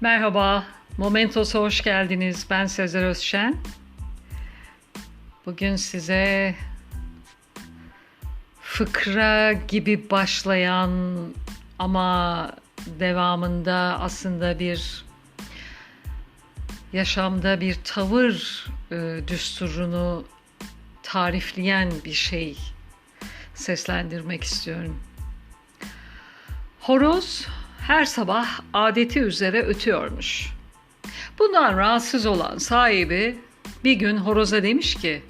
Merhaba, Momentos'a hoş geldiniz. Ben Sezer Özşen. Bugün size fıkra gibi başlayan ama devamında aslında bir yaşamda bir tavır e, düsturunu tarifleyen bir şey seslendirmek istiyorum. Horoz her sabah adeti üzere ötüyormuş. Bundan rahatsız olan sahibi bir gün horoza demiş ki,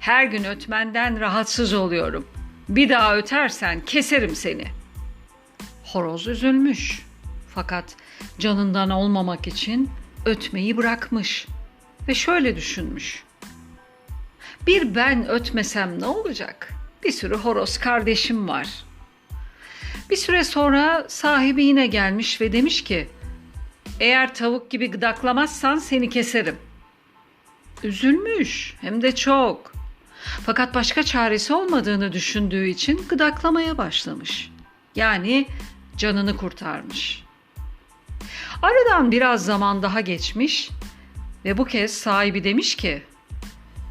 her gün ötmenden rahatsız oluyorum. Bir daha ötersen keserim seni. Horoz üzülmüş. Fakat canından olmamak için ötmeyi bırakmış ve şöyle düşünmüş. Bir ben ötmesem ne olacak? Bir sürü horoz kardeşim var. Bir süre sonra sahibi yine gelmiş ve demiş ki, eğer tavuk gibi gıdaklamazsan seni keserim. Üzülmüş hem de çok. Fakat başka çaresi olmadığını düşündüğü için gıdaklamaya başlamış. Yani canını kurtarmış. Aradan biraz zaman daha geçmiş ve bu kez sahibi demiş ki,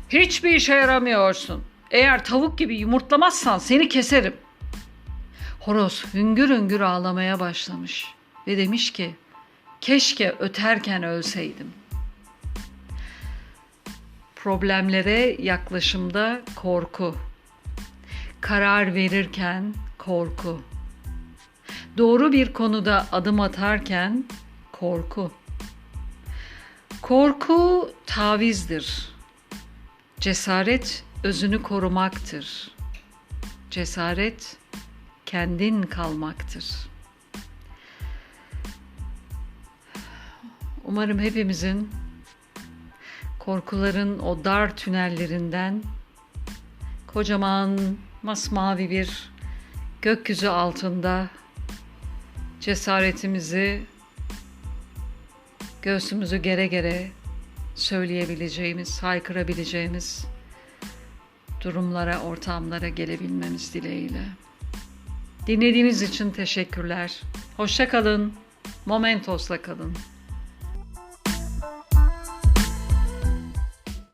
Hiçbir işe yaramıyorsun. Eğer tavuk gibi yumurtlamazsan seni keserim. Horoz hüngür hüngür ağlamaya başlamış ve demiş ki, keşke öterken ölseydim. Problemlere yaklaşımda korku, karar verirken korku, doğru bir konuda adım atarken korku. Korku tavizdir. Cesaret özünü korumaktır. Cesaret kendin kalmaktır. Umarım hepimizin korkuların o dar tünellerinden kocaman masmavi bir gökyüzü altında cesaretimizi göğsümüzü gere gere söyleyebileceğimiz, haykırabileceğimiz durumlara, ortamlara gelebilmemiz dileğiyle. Dinlediğiniz için teşekkürler. Hoşça kalın. Momentos'la kalın.